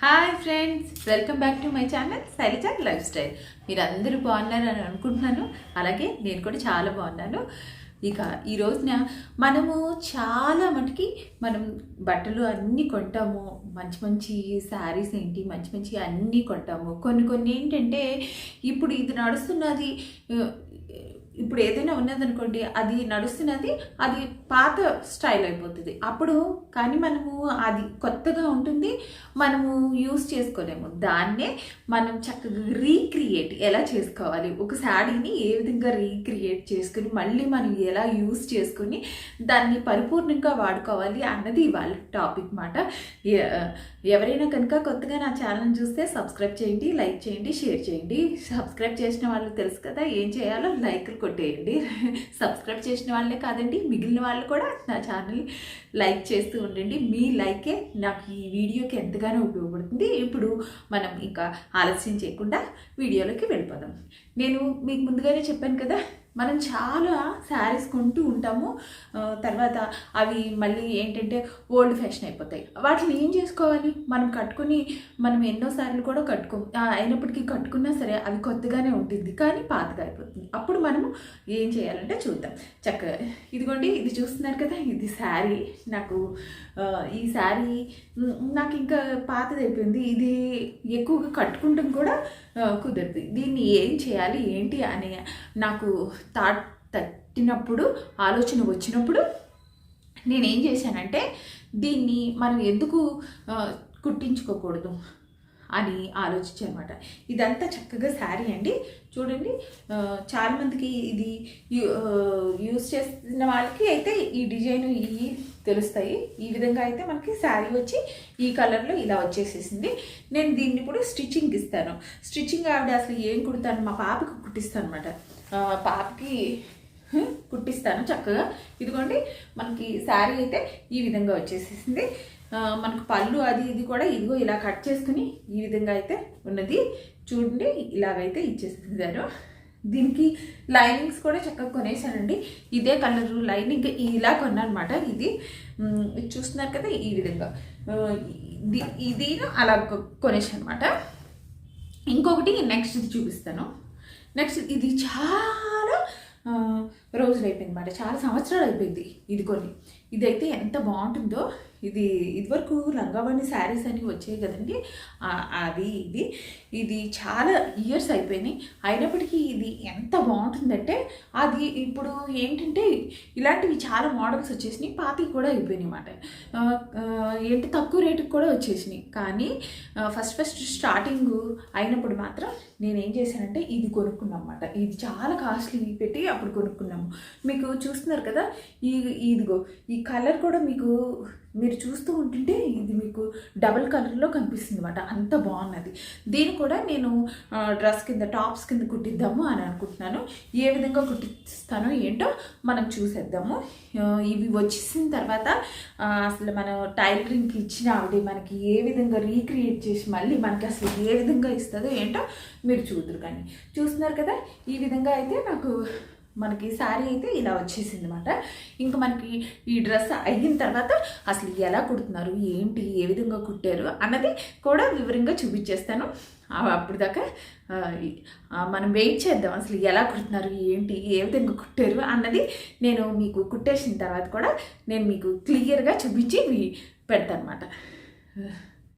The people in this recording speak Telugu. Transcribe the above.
Hi friends welcome back to my channel Shailaja lifestyle మీరు అందరూ బాగున్నారని అనుకుంటున్నాను. అలాగే నేను కూడా చాలా బాగున్నాను. ఇక ఈ రోజున మనము చాలా మటుకి మనం బట్టలు అన్నీ కొంటాము. మంచి మంచి శారీస్ ఏంటి మంచి మంచి అన్నీ కొంటాము. కొన్ని కొన్ని ఏంటంటే ఇప్పుడు ఇది నడుస్తున్నది ఇప్పుడు ఏదైనా ఉన్నదనుకోండి అది నడుస్తున్నది అది పాత స్టైల్ అయిపోతుంది. అప్పుడు కానీ మనము అది కొత్తగా ఉంటుంది మనము యూస్ చేసుకోలేము. దాన్నే మనం చక్కగా రీక్రియేట్ ఎలా చేసుకోవాలి? ఒక శాడీని ఏ విధంగా రీక్రియేట్ చేసుకుని మళ్ళీ మనం ఎలా యూస్ చేసుకుని దాన్ని పరిపూర్ణంగా వాడుకోవాలి అన్నది ఇవాళ టాపిక్ మాట. ఎవరైనా కనుక కొత్తగా నా ఛానల్ చూస్తే సబ్స్క్రైబ్ చేయండి లైక్ చేయండి షేర్ చేయండి. సబ్స్క్రైబ్ చేసిన వాళ్ళు తెలుసు కదా ఏం చేయాలో? లైక్లు కొట్టేయండి. సబ్స్క్రైబ్ చేసిన వాళ్ళే కాదండి మిగిలిన వాళ్ళు కూడా నా ఛానల్ లైక్ చేస్తూ ఉండండి. మీ లైకే నాకు ఈ వీడియోకి ఎంతగానో ఉపయోగపడుతుంది. ఇప్పుడు మనం ఇంకా ఆలస్యం చేయకుండా వీడియోలోకి వెళ్ళిపోదాం. నేను మీకు ముందుగానే చెప్పాను కదా మనం చాలా శారీస్ కొంటూ ఉంటాము. తర్వాత అవి మళ్ళీ ఏంటంటే ఓల్డ్ ఫ్యాషన్ అయిపోతాయి. వాటిని ఏం చేసుకోవాలి? మనం కట్టుకుని మనం ఎన్నోసార్లు కూడా కట్టుకో అయినప్పటికీ కట్టుకున్నా సరే అవి కొత్తగానే ఉంటుంది కానీ పాతగా అయిపోతుంది. అప్పుడు మనము ఏం చేయాలంటే చూద్దాం. చక్కగా ఇదిగోండి ఇది చూస్తున్నారు కదా ఇది శారీ నాకు ఈ శారీ నాకు ఇంకా పాతది అయిపోయింది. ఇది ఎక్కువగా కట్టుకుంటాం కూడా కుదరదు. దీన్ని ఏం చేయాలి? ఏంటి అని నాకు థాట్ తట్టినప్పుడు ఆలోచన వచ్చినప్పుడు నేనేం చేశానంటే దీన్ని మనం ఎందుకు కుట్టించుకోకూడదు? అని ఆలోచించనమాట ఇదంతా చక్కగా శారీ అండి. చూడండి చాలామందికి ఇది యూ- యూస్ చేసిన వాళ్ళకి అయితే ఈ డిజైన్ ఈ తెలుస్తాయి. ఈ విధంగా అయితే మనకి శారీ వచ్చి ఈ కలర్లో ఇలా వచ్చేసేసింది. నేను దీన్ని ఇప్పుడు స్టిచ్చింగ్ ఇస్తాను. స్టిచ్చింగ్ ఆవిడ అసలు ఏం కుడతాను? మా పాపకి కుట్టిస్తాను అనమాట పాపకి కుట్టిస్తాను చక్కగా. ఇదిగోండి మనకి శారీ అయితే ఈ విధంగా వచ్చేసేసింది. మనకు పళ్ళు అది ఇది కూడా ఇదిగో ఇలా కట్ చేసుకుని ఈ విధంగా అయితే ఉన్నది. చూడండి ఇలాగైతే ఇచ్చేసేసాను దీనికి లైనింగ్స్ కూడా చక్కగా కొనేసానండి ఇదే కలర్ లైనింగ్ ఇలా కొన్నానమాట ఇది. ఇది చూస్తున్నారు కదా ఈ విధంగా. ఇది అలా కొనేసాను అనమాట ఇంకొకటి నెక్స్ట్ ఇది చూపిస్తాను. నెక్స్ట్ ఇది చాలా రోజులు అయిపోయింది అనమాట చాలా సంవత్సరాలు అయిపోయింది ఇది కొన్ని ఇదైతే ఎంత బాగుంటుందో ఇది ఇదివరకు లంగావణి శారీస్ అని వచ్చాయి కదండి. అది ఇది. ఇది చాలా ఇయర్స్ అయిపోయినాయి. అయినప్పటికీ ఇది ఎంత బాగుంటుందంటే అది ఇప్పుడు ఏంటంటే ఇలాంటివి చాలా మోడల్స్ వచ్చేసినాయి. పాతవి కూడా అయిపోయినాయి అన్నమాట. ఏంటి తక్కువ రేటుకి కూడా వచ్చేసినాయి. కానీ ఫస్ట్ ఫస్ట్ స్టార్టింగ్ అయినప్పుడు మాత్రం నేను ఏం చేశానంటే ఇది కొనుక్కున్నాం అన్నమాట. ఇది చాలా కాస్ట్లీ పెట్టి అప్పుడు కొనుక్కున్నాము. మీకు చూస్తున్నారు కదా ఈ ఇదిగో ఈ కలర్ కూడా మీకు మీరు చూస్తూ ఉంటుంటే ఇది మీకు డబల్ కలర్లో కనిపిస్తుంది అనమాట అంత బాగున్నది. దీన్ని కూడా నేను డ్రెస్ కింద టాప్స్ కింద కుట్టిద్దాము అని అనుకుంటున్నాను. ఏ విధంగా కుట్టిస్తానో ఏంటో మనం చూసేద్దాము. ఇవి వచ్చేసిన తర్వాత అసలు మనం టైలరింగ్కి ఇచ్చిన ఆవిడ మనకి ఏ విధంగా రీక్రియేట్ చేసి మళ్ళీ మనకి అసలు ఏ విధంగా ఇస్తుందో ఏంటో మీరు చూద్దరు కానీ. చూస్తున్నారు కదా ఈ విధంగా అయితే నాకు మనకి శారీ అయితే ఇలా వచ్చేసింది అనమాట ఇంకా మనకి ఈ డ్రెస్ అయిన తర్వాత అసలు ఎలా కుడుతున్నారు ఏంటి ఏ విధంగా కుట్టారు అన్నది కూడా వివరంగా చూపించేస్తాను. అప్పుడు దాకా మనం వెయిట్ చేద్దాం అసలు ఎలా కుడుతున్నారు ఏంటి ఏ విధంగా కుట్టారు అన్నది నేను మీకు కుట్టేసిన తర్వాత కూడా నేను మీకు క్లియర్గా చూపించి పెడతాను అనమాట